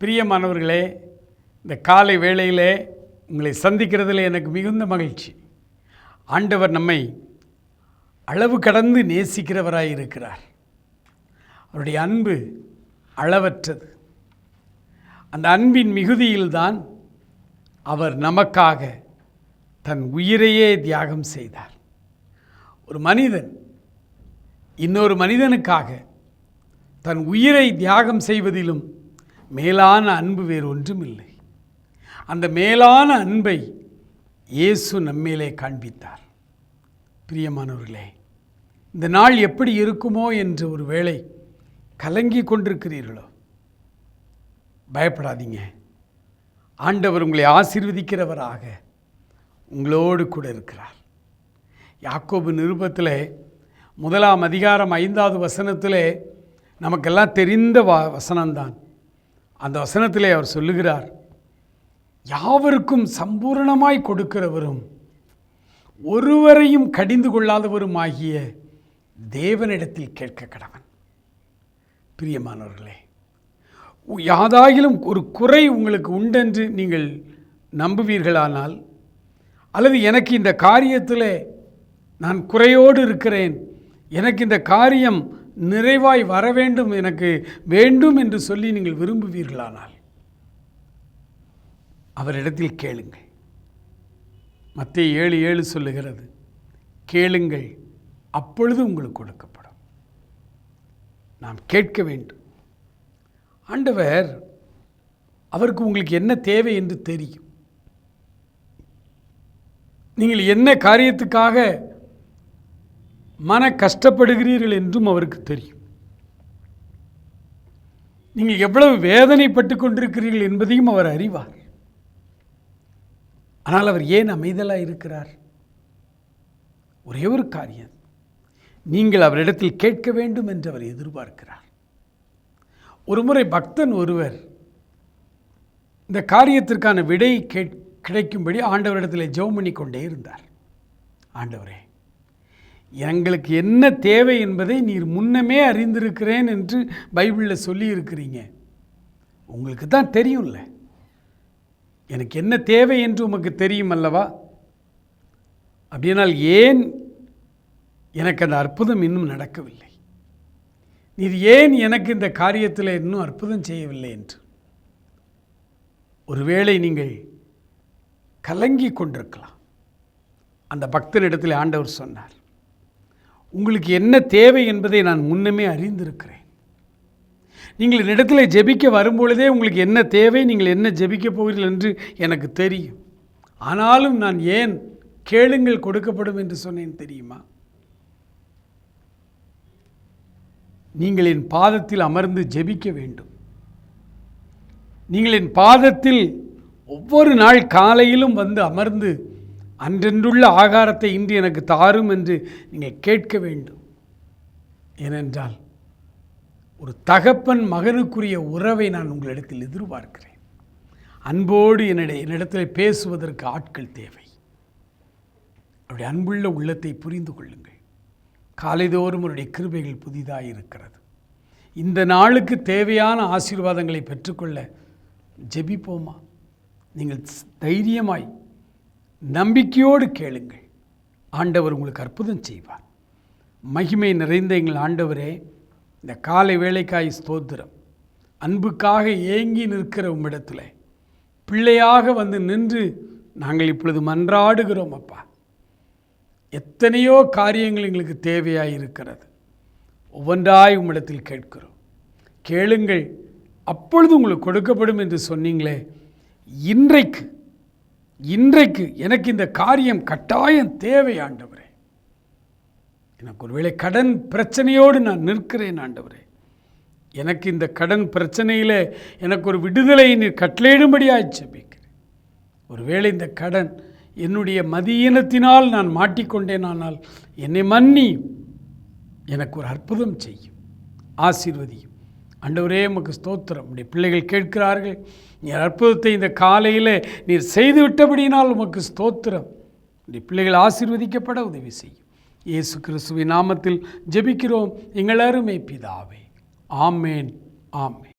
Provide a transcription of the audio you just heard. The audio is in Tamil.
பிரியமானவர்களே இந்த காலை வேளையிலே உங்களை சந்திக்கிறதில் எனக்கு மிகுந்த மகிழ்ச்சி. ஆண்டவர் நம்மை அளவு கடந்து நேசிக்கிறவராய் இருக்கிறார். அவருடைய அன்பு அளவற்றது. அந்த அன்பின் மிகுதியில்தான் அவர் நமக்காக தன் உயிரையே தியாகம் செய்தார். ஒரு மனிதன் இன்னொரு மனிதனுக்காக தன் உயிரை தியாகம் செய்வதிலும் மேலான அன்பு வேறு ஒன்றும் இல்லை அந்த மேலான அன்பை இயேசு நம்மேலே காண்பித்தார். பிரியமானவர்களே இந்த நாள் எப்படி இருக்குமோ என்று ஒரு வேளை கலங்கி கொண்டிருக்கிறீர்களோ? பயப்படாதீங்க. ஆண்டவர் உங்களை ஆசீர்வதிக்கிறவராக உங்களோடு கூட இருக்கிறார். யாக்கோபு நிருபத்தில் முதலாம் அதிகாரம் ஐந்தாவது வசனத்தில் நமக்கெல்லாம் தெரிந்த வ வசனம்தான். அந்த வசனத்திலே அவர் சொல்லுகிறார் யாவருக்கும் சம்பூரணமாய் கொடுக்கிறவரும் ஒருவரையும் கடிந்து கொள்ளாதவரும் ஆகிய தேவனிடத்தில் கேட்க கடவன். பிரியமானவர்களே யாதாகிலும் ஒரு குறை உங்களுக்கு உண்டென்று நீங்கள் நம்புவீர்களானால் அல்லது எனக்கு இந்த காரியத்தில் நான் குறையோடு இருக்கிறேன் எனக்கு இந்த காரியம் நிறைவாய் வர வேண்டும் எனக்கு வேண்டும் என்று சொல்லி நீங்கள் விரும்புவீர்களானால் அவரிடத்தில் கேளுங்கள். மத்திய ஏழு ஏழு சொல்லுகிறது கேளுங்கள் அப்பொழுது உங்களுக்கு கொடுக்கப்படும். நாம் கேட்க வேண்டும். ஆண்டவர் அவருக்கு உங்களுக்கு என்ன தேவை என்று தெரியும். நீங்கள் என்ன காரியத்துக்காக மன கஷ்டப்படுகிறீர்கள் என்றும் அவருக்கு தெரியும். நீங்கள் எவ்வளவு வேதனைப்பட்டு கொண்டிருக்கிறீர்கள் என்பதையும் அவர் அறிவார். ஆனால் அவர் ஏன் அமைதலாக இருக்கிறார்? ஒரே ஒரு காரியம். நீங்கள் அவரிடத்தில் கேட்க வேண்டும் என்று அவர் எதிர்பார்க்கிறார். ஒருமுறை பக்தன் ஒருவர் இந்த காரியத்திற்கான விடை கேட் கிடைக்கும்படி ஆண்டவரிடத்தில் ஜெபம் பண்ணி கொண்டே இருந்தார். ஆண்டவரே எங்களுக்கு என்ன தேவை என்பதை நீர் முன்னமே அறிந்திருக்கிறேன் என்று பைபிளில் சொல்லியிருக்கிறீங்க. உங்களுக்கு தான் தெரியும்ல. எனக்கு என்ன தேவை என்று உமக்கு தெரியும் அல்லவா? அப்படியானால் ஏன் எனக்கு அந்த அற்புதம் இன்னும் நடக்கவில்லை? நீர் ஏன் எனக்கு இந்த காரியத்தில் இன்னும் அற்புதம் செய்யவில்லை என்று? ஒருவேளை நீங்கள் கலங்கி கொண்டிருக்கலாம். அந்த பக்தனிடத்தில் ஆண்டவர் சொன்னார் உங்களுக்கு என்ன தேவை என்பதை நான் முன்னமே அறிந்திருக்கிறேன். நீங்கள் என்னிடத்தில் ஜெபிக்க வரும்பொழுதே உங்களுக்கு என்ன தேவை நீங்கள் என்ன ஜெபிக்க போகிறீர்கள் என்று எனக்கு தெரியும். ஆனாலும் நான் ஏன் கேளுங்கள் கொடுக்கப்படும் என்று சொன்னேன் தெரியுமா? நீங்கள் என் பாதத்தில் அமர்ந்து ஜெபிக்க வேண்டும். நீங்கள் என் பாதத்தில் ஒவ்வொரு நாள் காலையிலும் வந்து அமர்ந்து அன்றென்றுள்ள ஆகாரத்தை இன்று எனக்கு தாரும் என்று நீங்கள் கேட்க வேண்டும். ஏனென்றால் ஒரு தகப்பன் மகனுக்குரிய உறவை நான் உங்களிடத்தில் எதிர்பார்க்கிறேன். அன்போடு என்னிட என்னிடத்தில் பேசுவதற்கு ஆட்கள் தேவை. அவருடைய அன்புள்ள உள்ளத்தை புரிந்து கொள்ளுங்கள். காலைதோறும் அவருடைய கிருபைகள் புதிதாக இருக்கிறது. இந்த நாளுக்கு தேவையான ஆசீர்வாதங்களை பெற்றுக்கொள்ள ஜெபிப்போமா? நீங்கள் தைரியமாய் நம்பிக்கையோடு கேளுங்கள். ஆண்டவர் உங்களுக்கு அற்புதம் செய்வார். மகிமை நிறைந்த எங்கள் ஆண்டவரே இந்த காலை வேலைக்காய் ஸ்தோத்திரம். அன்புக்காக ஏங்கி நிற்கிற உம்மிடத்தில். பிள்ளையாக வந்து நின்று நாங்கள் இப்பொழுது மன்றாடுகிறோம் அப்பா. எத்தனையோ காரியங்கள் எங்களுக்கு தேவையாக இருக்கிறது ஒவ்வொன்றாய் உம்மிடத்தில் கேட்கிறோம். கேளுங்கள் அப்பொழுது உங்களுக்கு கொடுக்கப்படும் என்று சொன்னீங்களே. இன்றைக்கு இன்றைக்கு எனக்கு இந்த காரியம் கட்டாயம் தேவை ஆண்டவரே. எனக்கு ஒருவேளை கடன் பிரச்சனையோடு நான் நிற்கிறேன் ஆண்டவரே. எனக்கு இந்த கடன் பிரச்சனையில் எனக்கு ஒரு விடுதலை நீர் கட்டளையிடும்படியாக ஜெபிக்கிறேன். ஒருவேளை இந்த கடன் என்னுடைய மதியீனத்தினால் நான் மாட்டிக்கொண்டேன் ஆனால் என்னை மன்னி எனக்கு ஒரு அற்புதம் செய்யும் ஆசீர்வதியும். ஆண்டவரே உமக்கு ஸ்தோத்திரம். உடைய பிள்ளைகள் கேட்கிறார்கள் நீர் அற்புதத்தை இந்த காலையில் நீர் செய்து விட்டபடியினால் உமக்கு ஸ்தோத்திரம். உடைய பிள்ளைகள் ஆசீர்வதிக்கப்பட உதவி செய்யும். இயேசு கிறிஸ்துவின் நாமத்தில் ஜெபிக்கிறோம். எங்கள் அருமை பிதாவே. ஆமேன் ஆமேன்.